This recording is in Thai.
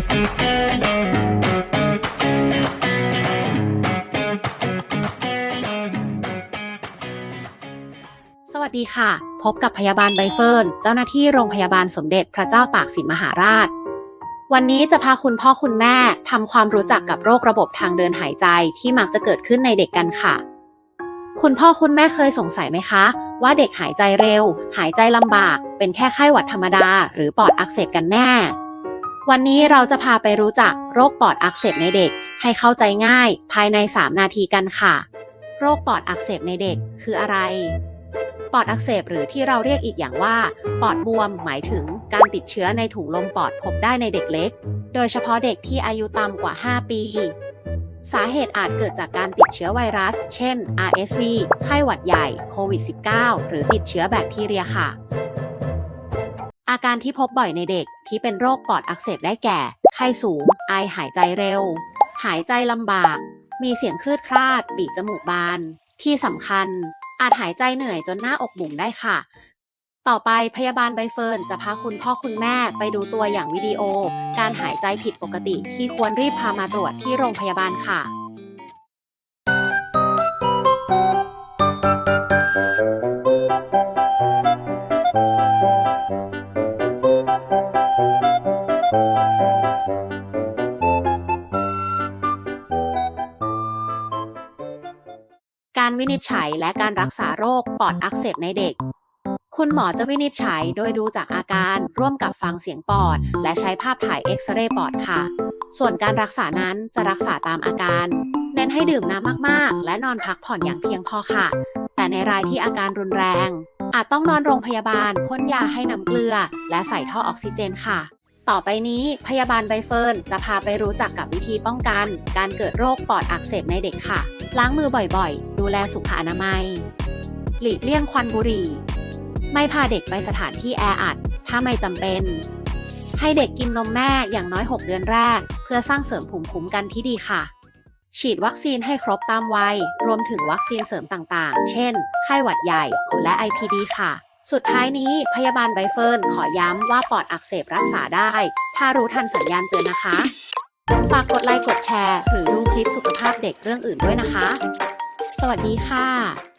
สวัสดีค่ะ พบกับพยาบาลใบเฟิร์น เจ้าหน้าที่โรงพยาบาลสมเด็จพระเจ้าตากสินมหาราช วันนี้จะพาคุณพ่อคุณแม่ทำความรู้จักกับโรคระบบทางเดินหายใจที่มักจะเกิดขึ้นในเด็กกันค่ะ คุณพ่อคุณแม่เคยสงสัยไหมคะ ว่าเด็กหายใจเร็ว หายใจลำบาก เป็นแค่ไข้หวัดธรรมดา หรือปอดอักเสบกันแน่ วันนี้เราจะพาไปรู้จักโรคปอดอักเสบในเด็ก ให้เข้าใจง่ายภายใน 3 นาทีกันค่ะ โรคปอดอักเสบในเด็กคืออะไร ปอดอักเสบหรือที่เราเรียกอีกอย่างว่า ปอดบวมหมายถึงการติดเชื้อในถุงลมปอดพบได้ในเด็กเล็ก โดยเฉพาะเด็กที่อายุต่ำกว่า 5 ปี สาเหตุอาจเกิดจากการติดเชื้อไวรัส เช่น RSV ไข้หวัดใหญ่ โควิด -19 หรือติดเชื้อแบคทีเรียค่ะ อาการที่พบบ่อยในเด็กที่เป็นโรคปอดอักเสบได้แก่ ไข้สูง ไอหายใจเร็ว หายใจลำบาก มีเสียงคลืดคลาด ปีกจมูกบาน ที่สำคัญ อาจหายใจเหนื่อยจนหน้าอกบุ๋มได้ค่ะ ต่อไปพยาบาลใบเฟิร์นจะพาคุณพ่อคุณแม่ไปดูตัวอย่างวิดีโอ การหายใจผิดปกติที่ควรรีบพามาตรวจที่โรงพยาบาลค่ะ การวินิจฉัยและการรักษาโรคปอดอักเสบในเด็ก คุณหมอจะวินิจฉัยโดยดูจากอาการร่วมกับฟังเสียงปอด และใช้ภาพถ่ายเอ็กซเรย์ปอดค่ะ ส่วนการรักษานั้นจะรักษาตามอาการ เน้นให้ดื่มน้ำมากๆ และนอนพักผ่อนอย่างเพียงพอค่ะ แต่ในรายที่อาการรุนแรง อาจต้องนอนโรงพยาบาลพ่นยาให้น้ำเกลือ และใส่ท่อออกซิเจนค่ะ ต่อไปนี้พยาบาลใบเฟิร์นจะพาไปรู้จักกับวิธีป้องกัน การเกิดโรคปอดอักเสบในเด็กค่ะ ล้างมือบ่อยๆ ดูแลสุขอนามัย หลีกเลี่ยงควันบุหรี่ ไม่พาเด็กไปสถานที่แออัด ถ้าไม่จำเป็น ให้เด็กกินนมแม่อย่างน้อย 6 เดือนแรก เพื่อสร้างเสริมภูมิคุ้มกันที่ดีค่ะ ฉีดวัคซีนให้ครบตามวัย รวมถึงวัคซีนเสริมต่างๆ เช่น ไข้หวัดใหญ่และ IPD ค่ะ สุดท้ายนี้พยาบาลใบเฟิร์นขอย้ำว่าปอดอักเสบรักษาได้ ถ้ารู้ทันสัญญาณเตือนนะคะ ฝากกดไลค์กดแชร์ หรือดูคลิปสุขภาพเด็กเรื่องอื่นด้วยนะคะ สวัสดีค่ะ